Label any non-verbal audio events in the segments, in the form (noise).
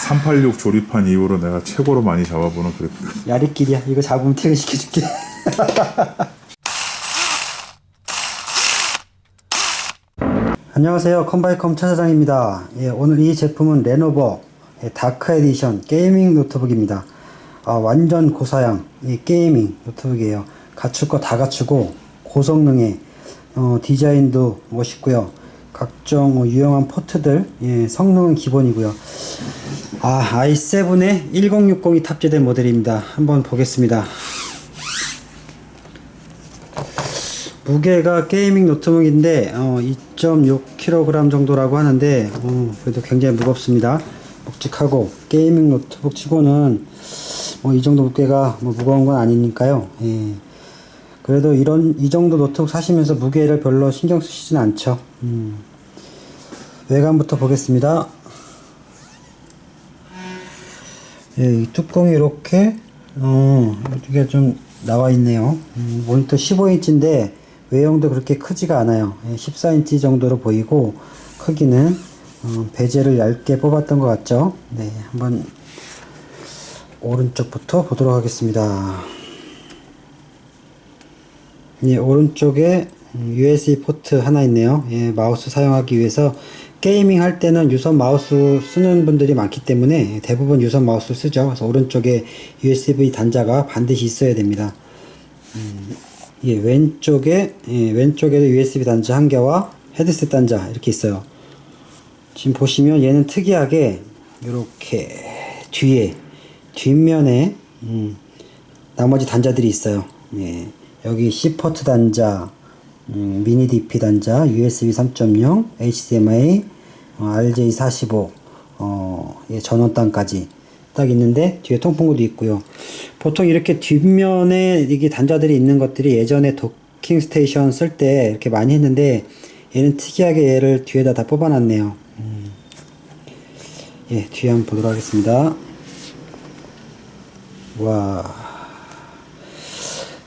386 조립한 이후로 내가 최고로 많이 잡아보는 그래픽. 야리끼리야. 이거 잡으면 퇴근시켜줄게. (laughs) 안녕하세요. 컴바이컴 차사장입니다. 예, 오늘 이 제품은 레노버 예, 다크 에디션 게이밍 노트북입니다. 아, 완전 고사양 이 게이밍 노트북이에요. 갖출 거 다 갖추고 고성능에 어, 디자인도 멋있고요. 각종 뭐 유용한 포트들 예, 성능은 기본이고요. 아, i7에 1060이 탑재된 모델입니다. 한번 보겠습니다. 무게가 게이밍 노트북인데 어, 2.6kg 정도라고 하는데 어, 그래도 굉장히 무겁습니다. 묵직하고 게이밍 노트북 치고는 뭐 이 정도 무게가 뭐 무거운 건 아니니까요. 예. 그래도 이런 이 정도 노트북 사시면서 무게를 별로 신경 쓰시진 않죠. 음. 외관부터 보겠습니다. 예, 이 뚜껑이 이렇게 어, 이게 좀 나와 있네요. 음, 모니터 15인치인데 외형도 그렇게 크지가 않아요. 예, 14인치 정도로 보이고 크기는 어, 베젤을 얇게 뽑았던 것 같죠. 네, 한번 오른쪽부터 보도록 하겠습니다. 예, 오른쪽에 음, USB 포트 하나 있네요. 예, 마우스 사용하기 위해서 게이밍 할 때는 유선 마우스 쓰는 분들이 많기 때문에 대부분 유선 마우스 쓰죠. 그래서 오른쪽에 USB 단자가 반드시 있어야 됩니다. 음, 예, 왼쪽에 예, 왼쪽에도 USB 단자 한 개와 헤드셋 단자 이렇게 있어요. 지금 보시면 얘는 특이하게 이렇게 뒤에 뒷면에 음, 나머지 단자들이 있어요. 예, 여기 C 포트 단자, 음, 미니 DP 단자, USB 3.0, HDMI, 어, RJ45, 어, 예, 전원단까지 딱 있는데 뒤에 통풍구도 있고요. 보통 이렇게 뒷면에 이게 단자들이 있는 것들이 예전에 도킹 스테이션 쓸 때 이렇게 많이 했는데 얘는 특이하게 얘를 뒤에다 다 뽑아놨네요. 음. 예, 뒤에 한번 보도록 하겠습니다. 와.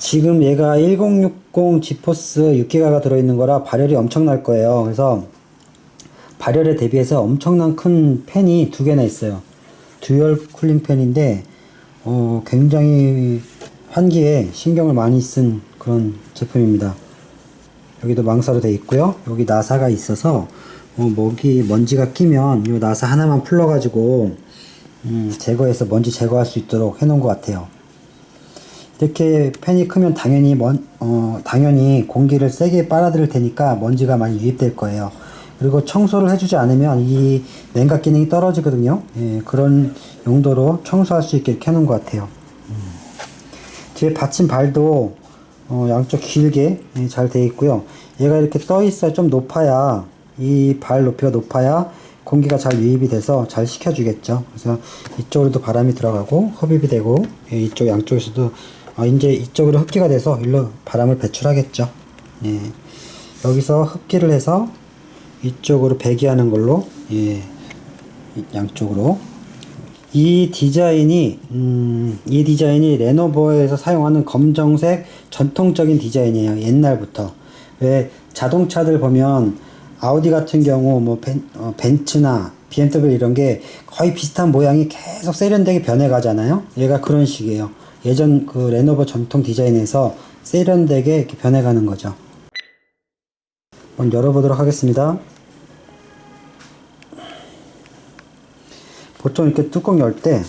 지금 얘가 1060 지포스 6기가가 들어있는 거라 발열이 엄청날 거예요. 그래서 발열에 대비해서 엄청난 큰 팬이 두 개나 있어요. 듀얼 쿨링 팬인데 어, 굉장히 환기에 신경을 많이 쓴 그런 제품입니다. 여기도 망사로 되어 있고요. 여기 나사가 있어서 어, 먹이 먼지가 끼면 이 나사 하나만 풀러가지고 음, 제거해서 먼지 제거할 수 있도록 해놓은 것 같아요. 이렇게 팬이 크면 당연히 먼, 어, 당연히 공기를 세게 빨아들일 테니까 먼지가 많이 유입될 거예요. 그리고 청소를 해주지 않으면 이 냉각 기능이 떨어지거든요. 예, 그런 용도로 청소할 수 있게 해놓은 것 같아요. 음. 뒤에 받침 발도 어, 양쪽 길게 예, 잘 되어 있고요. 얘가 이렇게 떠 있어야 좀 높아야 이 발 높이가 높아야 공기가 잘 유입이 돼서 잘 식혀주겠죠. 그래서 이쪽으로도 바람이 들어가고 흡입이 되고 예, 이쪽 양쪽에서도 어, 이제 이쪽으로 흡기가 돼서 일로 바람을 배출하겠죠. 예. 여기서 흡기를 해서 이쪽으로 배기하는 걸로 예. 양쪽으로 이 디자인이 음, 이 디자인이 레노버에서 사용하는 검정색 전통적인 디자인이에요. 옛날부터 왜 자동차들 보면 아우디 같은 경우 뭐 벤, 어, 벤츠나 BMW 이런 게 거의 비슷한 모양이 계속 세련되게 변해가잖아요. 얘가 그런 식이에요. 예전 그 레노버 전통 디자인에서 세련되게 이렇게 변해가는 거죠. 한번 열어보도록 하겠습니다. 보통 이렇게 뚜껑 열 때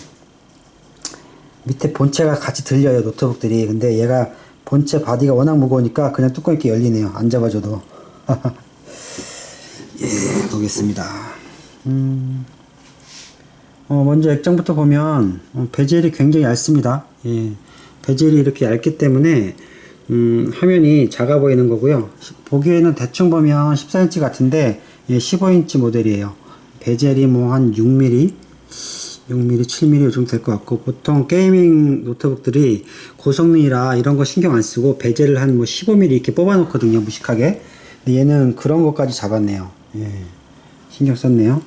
밑에 본체가 같이 들려요 노트북들이 근데 얘가 본체 바디가 워낙 무거우니까 그냥 뚜껑 이렇게 열리네요 안 잡아줘도 (laughs) 예 보겠습니다 음, 어, 먼저 액정부터 보면 어, 베젤이 굉장히 얇습니다. 예, 베젤이 이렇게 얇기 때문에 음, 화면이 작아 보이는 거고요. 보기에는 대충 보면 14인치 같은데 예, 15인치 모델이에요. 베젤이 뭐 한 6mm 6mm, 7mm 정도 될것 같고 보통 게이밍 노트북들이 고성능이라 이런 거 신경 안 쓰고 베젤을 한 뭐 15mm 이렇게 뽑아 놓거든요 무식하게. 근데 얘는 그런 것까지 잡았네요. 예, 신경 썼네요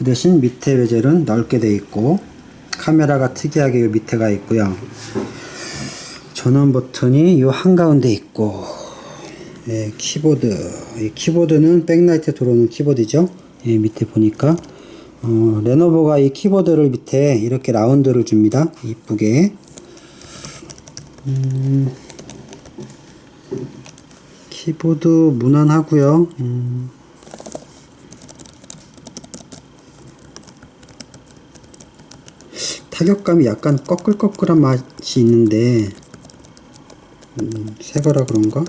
그 대신 밑에 베젤은 넓게 돼 있고 카메라가 특이하게 요 밑에가 있고요 전원 버튼이 요 한가운데 있고 예, 키보드 이 키보드는 백라이트 들어오는 키보드죠 예, 밑에 보니까 어, 레노버가 이 키보드를 밑에 이렇게 라운드를 줍니다. 이쁘게. 음, 키보드 무난하고요. 음, 타격감이 약간 꺼끌꺼끌한 맛이 있는데 음, 새거라 그런가?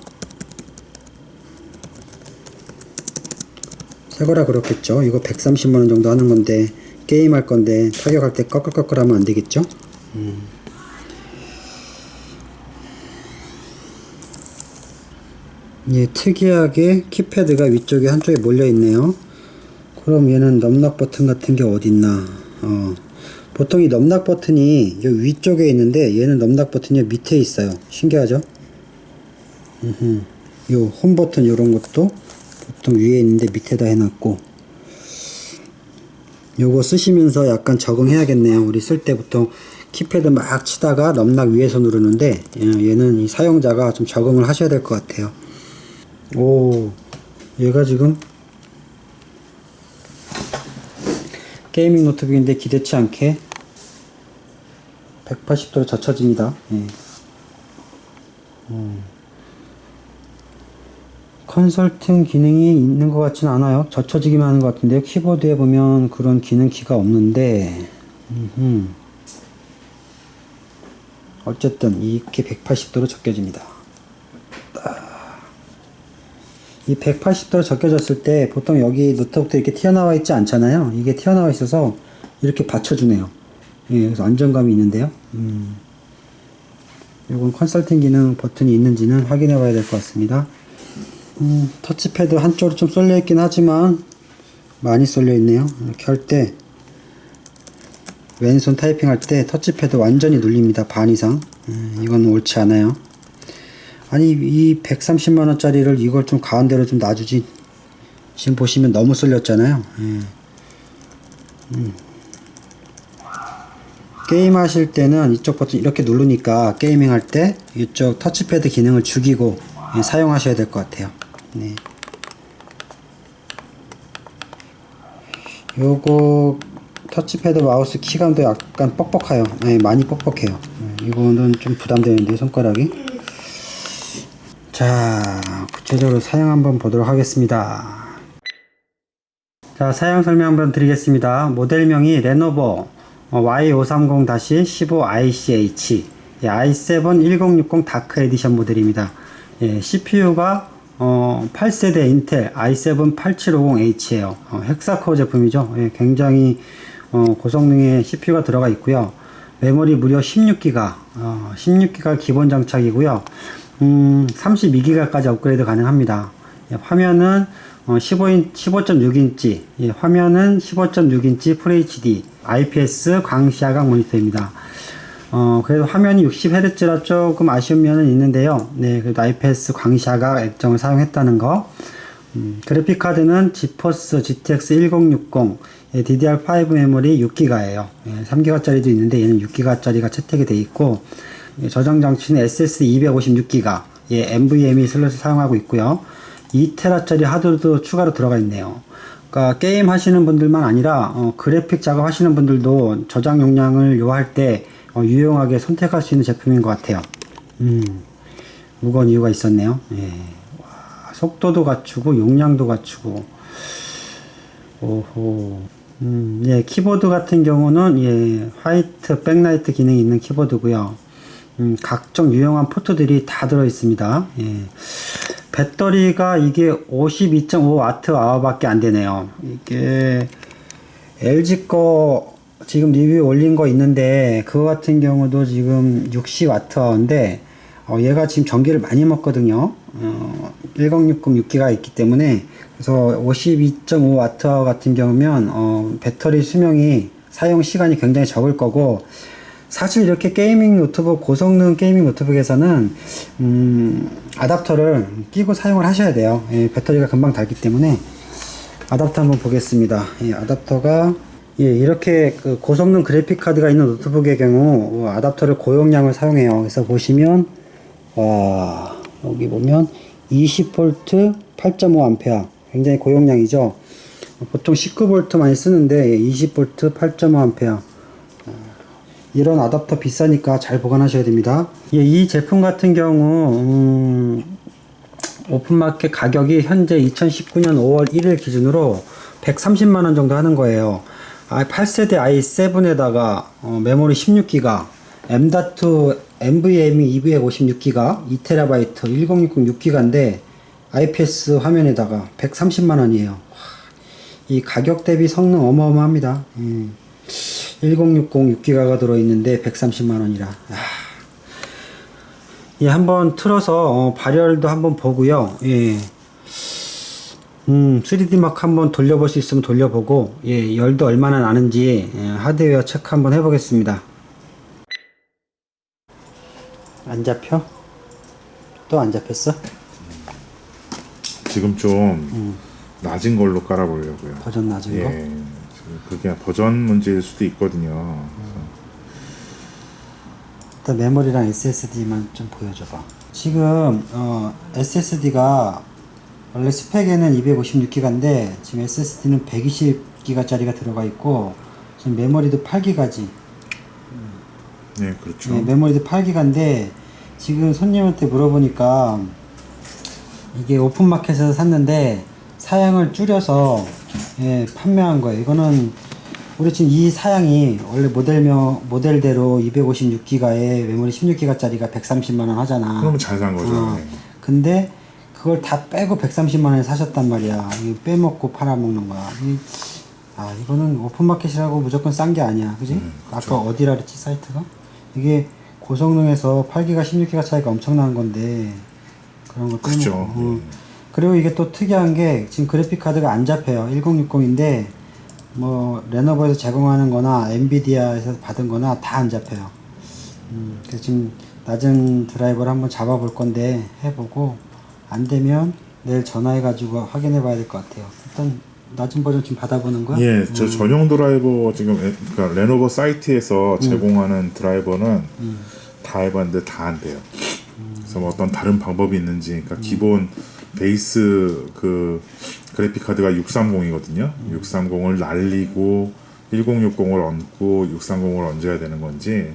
새거라 그렇겠죠. 이거 130만원 정도 하는 건데 게임 할 건데 타격할 때 꺼끌꺼끌 하면 안 되겠죠? 음. 예, 특이하게 키패드가 위쪽에 한쪽에 몰려 있네요. 그럼 얘는 넘락 버튼 같은 게 어딨나? 어. 보통 이 넘락 버튼이 요 위쪽에 있는데 얘는 넘락 버튼이 요 밑에 있어요. 신기하죠? 음흠. 요 홈 버튼 요런 것도 보통 위에 있는데 밑에다 해놨고 요거 쓰시면서 약간 적응해야겠네요. 우리 쓸 때 보통 키패드 막 치다가 넘락 위에서 누르는데 예, 얘는 이 사용자가 좀 적응을 하셔야 될 것 같아요. 오, 얘가 지금 게이밍 노트북인데 기대치 않게 180도로 젖혀집니다. 예. 음. 컨설팅 기능이 있는 것 같지는 않아요. 젖혀지기만 하는 것 같은데요. 키보드에 보면 그런 기능 키가 없는데, 음흠. 어쨌든 이렇게 180도로 적혀집니다. 이 180도로 적혀졌을 때 보통 여기 노트북도 이렇게 튀어나와 있지 않잖아요. 이게 튀어나와 있어서 이렇게 받쳐주네요. 예, 그래서 안정감이 있는데요. 음. 이건 컨설팅 기능 버튼이 있는지는 확인해 봐야 될 것 같습니다. 음, 터치패드 한쪽으로 좀 쏠려 있긴 하지만 많이 쏠려 있네요. 이렇게 할 때 왼손 타이핑 할 때 터치패드 완전히 눌립니다. 반 이상. 음, 이건 옳지 않아요. 아니 이 130만 원짜리를 이걸 좀 가운데로 좀 놔주지. 지금 보시면 너무 쏠렸잖아요. 예. 음. 게임 하실 때는 이쪽 버튼 이렇게 누르니까 게이밍 할 때 이쪽 터치패드 기능을 죽이고 예, 사용하셔야 될 것 같아요. 네. 요거 터치패드 마우스 키감도 약간 뻑뻑해요. 네, 많이 뻑뻑해요. 네, 이거는 좀 부담되는데 손가락이. 자, 구체적으로 사용 한번 보도록 하겠습니다. 자, 사용 설명 한번 드리겠습니다. 모델명이 레노버 어, Y530-15ICH i7 1060 다크 에디션 모델입니다. 예, CPU가 어, 8세대 인텔 i7 8750H예요. 어, 헥사코어 제품이죠. 예, 굉장히 어, 고성능의 CPU가 들어가 있고요. 메모리 무려 16기가, 어, 16기가 기본 장착이고요. 음, 32기가까지 업그레이드 가능합니다. 예, 화면은 어, 15인, 15.6인치, 예, 화면은 15.6인치 FHD, IPS 광시야각 모니터입니다. 어, 그래도 화면이 60Hz라 조금 아쉬운 면은 있는데요. 네, 그래도 IPS 광시야각 액정을 사용했다는 거. 음, 그래픽 카드는 지포스 GTX 1060, 예, DDR5 메모리 6기가예요. 예, 3기가짜리도 있는데 얘는 6기가짜리가 채택이 돼 있고, 예, 저장 장치는 SSD 256기가, 예, NVMe 슬롯을 사용하고 있고요. 2테라짜리 하드도 추가로 들어가 있네요. 그러니까 게임 하시는 분들만 아니라 어, 그래픽 작업 하시는 분들도 저장 용량을 요할 때 어, 유용하게 선택할 수 있는 제품인 것 같아요. 음, 무거운 이유가 있었네요. 예. 와, 속도도 갖추고 용량도 갖추고. 오호. 음, 예, 키보드 같은 경우는 예, 화이트 백라이트 기능이 있는 키보드고요. 음, 각종 유용한 포트들이 다 들어 있습니다. 예. 배터리가 이게 52.5Wh밖에 안 되네요. 이게 LG 거 지금 리뷰 올린 거 있는데 그거 같은 경우도 지금 60W인데 어, 얘가 지금 전기를 많이 먹거든요. 어, 1060 6기가 있기 때문에 그래서 52.5W 같은 경우면 어, 배터리 수명이 사용 시간이 굉장히 적을 거고 사실 이렇게 게이밍 노트북 고성능 게이밍 노트북에서는 음, 아답터를 끼고 사용을 하셔야 돼요. 예, 배터리가 금방 닳기 때문에 아답터 한번 보겠습니다. 예, 아답터가 예, 이렇게 그 고성능 그래픽 카드가 있는 노트북의 경우 어, 아답터를 고용량을 사용해요. 그래서 보시면 와 여기 보면 20V 8.5A 굉장히 고용량이죠. 보통 19V 많이 쓰는데 20V 8.5A 이런 아답터 비싸니까 잘 보관하셔야 됩니다. 예, 이 제품 같은 경우 음, 오픈마켓 가격이 현재 2019년 5월 1일 기준으로 130만 원 정도 하는 거예요. 아, 8세대 i7에다가 어, 메모리 16기가, M.2 NVMe 256기가, 2TB, 1060 6기가인데 IPS 화면에다가 130만 원이에요. 이 가격 대비 성능 어마어마합니다. 음. 1060 6기가가 들어있는데 130만 원이라. 아. 예, 한번 틀어서 어, 발열도 한번 보고요. 예. 음, 3D 마크 한번 돌려볼 수 있으면 돌려보고, 예, 열도 얼마나 나는지 예, 하드웨어 체크 한번 해보겠습니다. 안 잡혀? 또 안 잡혔어? 지금 좀 음. 낮은 걸로 깔아보려고요. 버전 낮은 예, 거? 그게 버전 문제일 수도 있거든요. 일단 메모리랑 SSD만 좀 보여줘봐. 지금 어, SSD가 원래 스펙에는 256기가인데 지금 SSD는 120기가짜리가 들어가 있고 지금 메모리도 8기가지. 네, 그렇죠. 네, 메모리도 8기가인데 지금 손님한테 물어보니까 이게 오픈마켓에서 샀는데 사양을 줄여서 예, 판매한 거예요. 이거는 우리 지금 이 사양이 원래 모델명 모델대로 256기가에 메모리 16기가짜리가 130만 원 하잖아. 그러면 잘 산 거죠. 어, 네. 근데 그걸 다 빼고 130만 원에 사셨단 말이야. 이거 빼먹고 팔아먹는 거야. 이, 아 이거는 오픈마켓이라고 무조건 싼 게 아니야, 그지? 음, 아까 어디라 그랬지 사이트가? 이게 고성능에서 8기가, 16기가 차이가 엄청난 건데 그런 걸 빼먹고. 그죠. 어. 예. 그리고 이게 또 특이한 게 지금 그래픽 카드가 안 잡혀요. 1060인데 뭐 레노버에서 제공하는 거나 엔비디아에서 받은 거나 다 안 잡혀요. 음, 그래서 지금 낮은 드라이버를 한번 잡아 볼 건데 해보고 안 되면 내일 전화해 가지고 확인해 봐야 될 것 같아요. 일단 낮은 버전 지금 받아보는 거야? 예, 저 전용 드라이버 지금 에- 그러니까 레노버 사이트에서 제공하는 드라이버는 다 해봤는데 다 안 돼요. 그래서 뭐 어떤 다른 방법이 있는지, 그러니까 기본 베이스 그 그래픽 카드가 630이거든요. 630을 날리고 1060을 얹고 630을 얹어야 되는 건지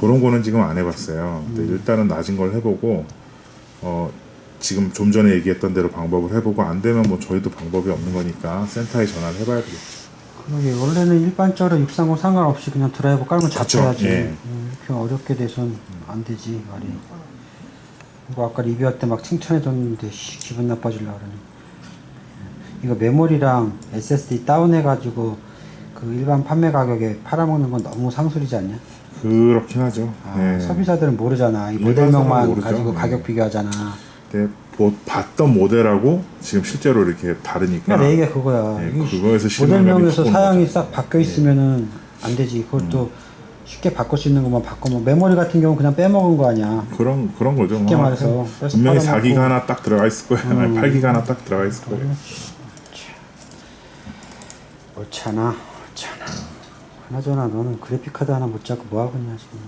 그런 거는 지금 안 해봤어요. 근데 일단은 낮은 걸 해보고 어 지금 좀 전에 얘기했던 대로 방법을 해보고 안 되면 뭐 저희도 방법이 없는 거니까 센터에 전화를 해봐야 되겠죠. 그러게 원래는 일반적으로 630 상관없이 그냥 드라이버 깔면 잡혀야지. 예. 음, 이렇게 어렵게 돼선 안 되지 말이. 이거 아까 리뷰할 때 막 칭찬해줬는데 씨, 기분 나빠질라 그러네. 이거 메모리랑 SSD 다운해가지고 그 일반 판매 가격에 팔아먹는 건 너무 상술이지 않냐? 그렇긴 하죠. 아, 네. 소비자들은 모르잖아. 이 일반 모델명만 모르죠. 가지고 네. 가격 비교하잖아. 근데 뭐 봤던 모델하고 지금 실제로 이렇게 다르니까 그러니까 내 얘기가 그거야. 네, 이게 그거에서 실망감이 모델명에서 사양이. 싹 바뀌어 있으면은 안 되지. 그걸 또 쉽게 바꿀 수 있는 것만 바꿔. 뭐 메모리 같은 경우는 그냥 빼먹은 거 아니야. 그런 그런 거죠. 쉽게 뭐 말해서 분명히 팔아먹고. 4기가 하나 딱 들어가 있을 거예요. 아니 8기가 하나 딱 들어가 있을 거예요. 옳잖아, 옳잖아. 하나저나 너는 그래픽 카드 하나 못 잡고 뭐 하고 있냐 지금.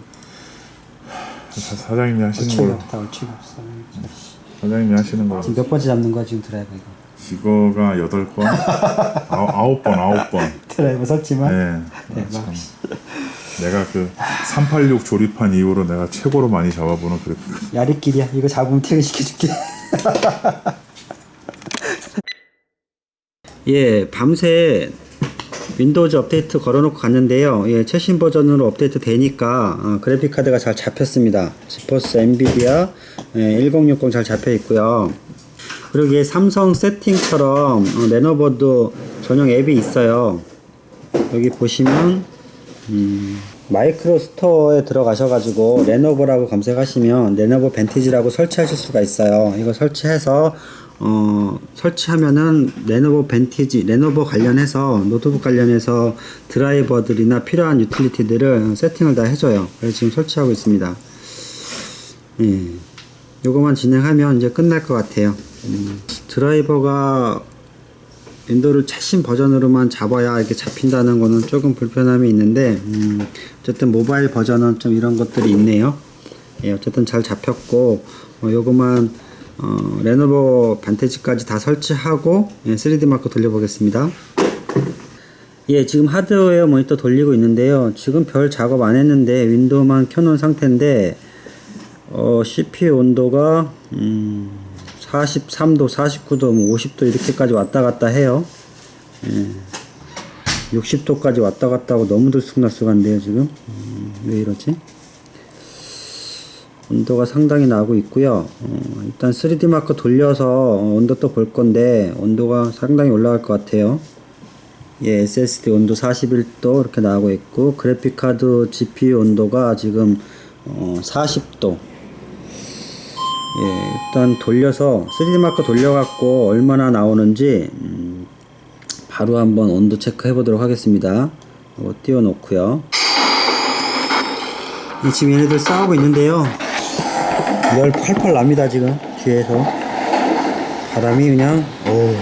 사- 사장님이 하시는 걸로 없다, 얼척이 없어. 사장님이 하시는 걸로 지금 몇 번째 잡는 거야 지금 드라이버 이거. 이거가 8번 (laughs) 아홉 번 아홉 번 드라이버 설치만. 네. 대박. 참. 내가 그 386 조립한 이후로 내가 최고로 많이 잡아보는 그 야리끼리야. 이거 잡으면 퇴근시켜줄게. (laughs) 예, 밤새 윈도우즈 업데이트 걸어놓고 갔는데요. 예, 최신 버전으로 업데이트 되니까 어, 그래픽 카드가 잘 잡혔습니다. 지포스 엔비디아 예, 1060 잘 잡혀 있고요. 그리고 이게 삼성 세팅처럼 어, 레노버도 전용 앱이 있어요. 여기 보시면 음, 마이크로 스토어에 들어가셔가지고 레노버라고 검색하시면 레노버 벤티지라고 설치하실 수가 있어요. 이거 설치해서 어, 설치하면은 레노버 벤티지, 레노버 관련해서 노트북 관련해서 드라이버들이나 필요한 유틸리티들을 세팅을 다 해줘요. 그래서 지금 설치하고 있습니다. 예. 요거만 진행하면 이제 끝날 것 같아요. 음, 드라이버가 윈도우를 최신 버전으로만 잡아야 이렇게 잡힌다는 거는 조금 불편함이 있는데 음, 어쨌든 모바일 버전은 좀 이런 것들이 있네요. 예, 어쨌든 잘 잡혔고 어, 요거만 어, 레노버 반테지까지 다 설치하고 예, 3D 마크 돌려보겠습니다. 예, 지금 하드웨어 모니터 돌리고 있는데요. 지금 별 작업 안 했는데 윈도우만 켜놓은 상태인데 어, CPU 온도가 음, 43도, 49도, 뭐 50도 이렇게까지 왔다 갔다 해요. 예. 60도까지 왔다 갔다 하고 너무 들쑥날쑥한데요, 지금. 음, 왜 이러지? 온도가 상당히 나고 있고요. 어, 일단 3D 마크 돌려서 어, 온도 또 볼 건데 온도가 상당히 올라갈 것 같아요. 예, SSD 온도 41도 이렇게 나오고 있고 그래픽 카드 GPU 온도가 지금 어, 40도. 예, 일단 돌려서 3D 마크 돌려갖고 얼마나 나오는지 음, 바로 한번 온도 체크해 보도록 하겠습니다. 이거 띄워놓고요. 이 지금 얘네들 싸우고 있는데요. 열 팔팔 납니다 지금 뒤에서 바람이 그냥 오.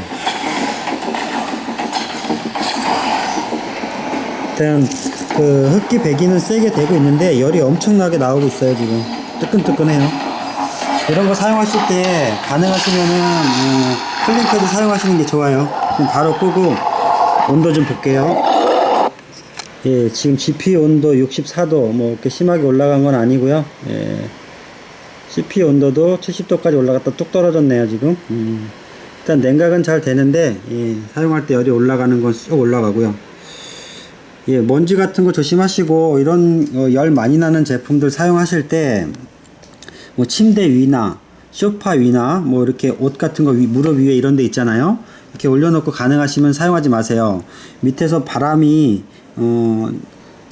일단 그 흡기 배기는 세게 되고 있는데 열이 엄청나게 나오고 있어요 지금 뜨끈뜨끈해요 이런 거 사용하실 때 가능하시면은 음, 쿨링패드 사용하시는 게 좋아요. 지금 바로 끄고 온도 좀 볼게요. 예 지금 GPU 온도 64도 뭐 이렇게 심하게 올라간 건 아니고요. 예. CPU 온도도 70도까지 올라갔다 뚝 떨어졌네요 지금. 음, 일단 냉각은 잘 되는데 예, 사용할 때 열이 올라가는 건 쑥 올라가고요. 예, 먼지 같은 거 조심하시고 이런 어, 열 많이 나는 제품들 사용하실 때 뭐 침대 위나 소파 위나 뭐 이렇게 옷 같은 거 위, 무릎 위에 이런 데 있잖아요 이렇게 올려놓고 가능하시면 사용하지 마세요 밑에서 바람이 어,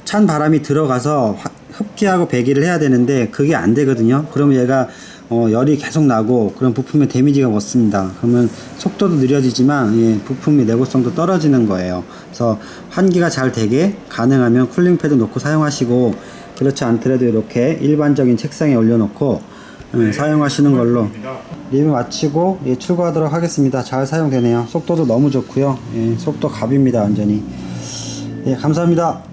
찬 바람이 들어가서 화- 흡기하고 배기를 해야 되는데 그게 안 되거든요. 그러면 얘가 어, 열이 계속 나고 그런 부품에 데미지가 왔습니다. 그러면 속도도 느려지지만 예, 부품의 내구성도 떨어지는 거예요. 그래서 환기가 잘 되게 가능하면 쿨링 패드 놓고 사용하시고 그렇지 않더라도 이렇게 일반적인 책상에 올려놓고 예, 사용하시는 걸로 리뷰 마치고 예, 출고하도록 하겠습니다. 잘 사용되네요. 속도도 너무 좋고요. 예, 속도 갑입니다 완전히. 예, 감사합니다.